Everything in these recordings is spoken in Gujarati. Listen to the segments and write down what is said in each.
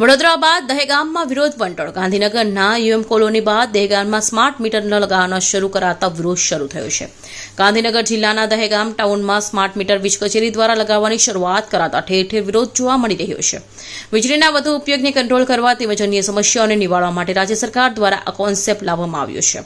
વડોદરા બાદ દહેગામમાં વિરોધ વંટોળ. ગાંધીનગરના યુએમ કોલોની બાદ દહેગામમાં સ્માર્ટ મીટર લગાવવાનો શરૂ કરાતા વિરોધ શરૂ થયો છે. ગાંધીનગર જિલ્લાના દહેગામ ટાઉનમાં સ્માર્ટ મીટર વીજ કચેરી દ્વારા લગાવવાની શરૂઆત કરાતા ઠેર ઠેર વિરોધ જોવા મળી રહ્યો છે. વીજળીના વધુ ઉપયોગને કંટ્રોલ કરવા તેમજ અન્ય સમસ્યાઓને નિવારવા માટે રાજ્ય સરકાર દ્વારા આ કોન્સેપ્ટ લાવવામાં આવ્યો છે.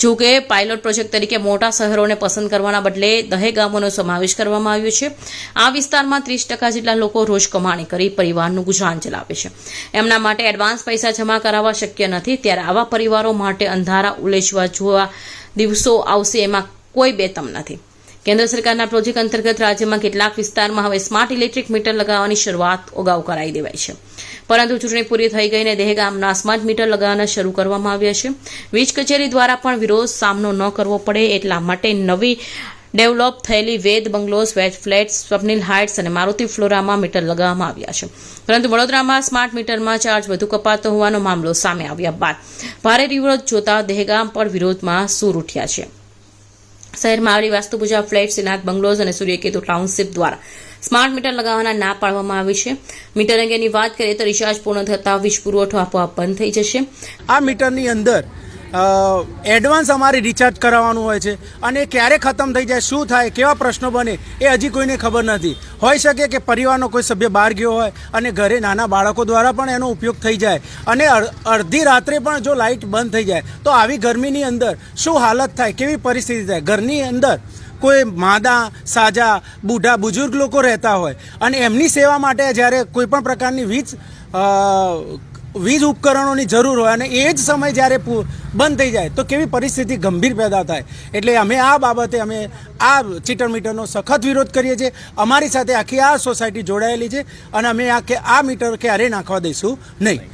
જો કે, પાયલોટ પ્રોજેક્ટ તરીકે મોટા શહેરોને પસંદ કરવાના બદલે દહેગામોનો સમાવેશ કરવામાં આવ્યો છે. આ વિસ્તારમાં ત્રીસ ટકા જેટલા લોકો રોજ કમાણી કરી પરિવારનું ગુજરાન ચલાવે છે. એમના માટે એડવાન્સ પૈસા જમા કરાવવા શક્ય નથી. ત્યારે આવા પરિવારો માટે અંધારા ઉલેચવા જોવા દિવસો આવશે એમાં કોઈ બેતમ નથી. કેન્દ્ર સરકારના પ્રોજેક્ટ અંતર્ગત રાજ્યમાં કેટલાક વિસ્તારમાં હવે સ્માર્ટ ઇલેક્ટ્રિક મીટર લગાવવાની શરૂઆત અગાઉ કરાઈ દેવાઈ છે. પરંતુ ચૂંટણી પૂરી થઈ ગઈને દહેગામના સ્માર્ટ મીટર લગાવવાના શરૂ કરવામાં આવ્યા છે. વીજ કચેરી દ્વારા પણ વિરોધ સામનો ન કરવો પડે એટલા માટે નવી ડેવલપ થયેલી Ved bungalows, Vej flats, Swapnil heights અને મારુતિ ફ્લોરામાં મીટર લગાવવામાં આવ્યા છે. પરંતુ વડોદરામાં સ્માર્ટ મીટરમાં ચાર્જ વધુ કપાતો હોવાનો મામલો સામે આવ્યા બાદ ભારે વિરોધ જોતા દહેગામ પર વિરોધમાં સૂર ઉઠ્યા છે. શહેરમાં આવેલી વાસ્તુપૂજા ફ્લેટ સિનાથ બંગલોઝ અને સૂર્યકેતુ ટાઉનશીપ દ્વારા સ્માર્ટ મીટર લગાવવાના ના પાડવામાં આવી છે. મીટર અંગેની વાત કરીએ તો રિચાર્જ પૂર્ણ થતાં વીજ પુરવઠો આપોઆપ બંધ થઈ જશે. આ મીટરની અંદર એડવાન્સ અમારે રિચાર્જ કરાવવાનું હોય છે. અને ક્યારે ખતમ થઈ જાય, શું થાય, કેવા પ્રશ્નો બને, એ હજી કોઈને ખબર નથી. હોઈ શકે કે પરિવારનો કોઈ સભ્ય બહાર ગયો હોય અને ઘરે નાના બાળકો દ્વારા પણ એનો ઉપયોગ થઈ જાય. અને અડધી રાત્રે પણ જો લાઇટ બંધ થઈ જાય, તો આવી ગરમીની અંદર શું હાલત થાય, કેવી પરિસ્થિતિ થાય? ઘરની અંદર કોઈ માદા, સાજા, બુઢા બુજુર્ગ લોકો રહેતા હોય. અને એમની સેવા માટે જ્યારે કોઈ પણ પ્રકારની વીજ વીજ ઉપકરણોની જરૂર હોય અને એ જ સમય જ્યારે બંધ થઈ જાય, તો કેવી પરિસ્થિતિ ગંભીર પેદા થાય. એટલે અમે આ બાબતે અમે આ ચીટર મીટરનો સખત વિરોધ કરીએ છીએ. અમારી સાથે આખી આ સોસાયટી જોડાયેલી છે અને અમે આ કે, આ મીટર ક્યારેય નાખવા દઈશું નહીં.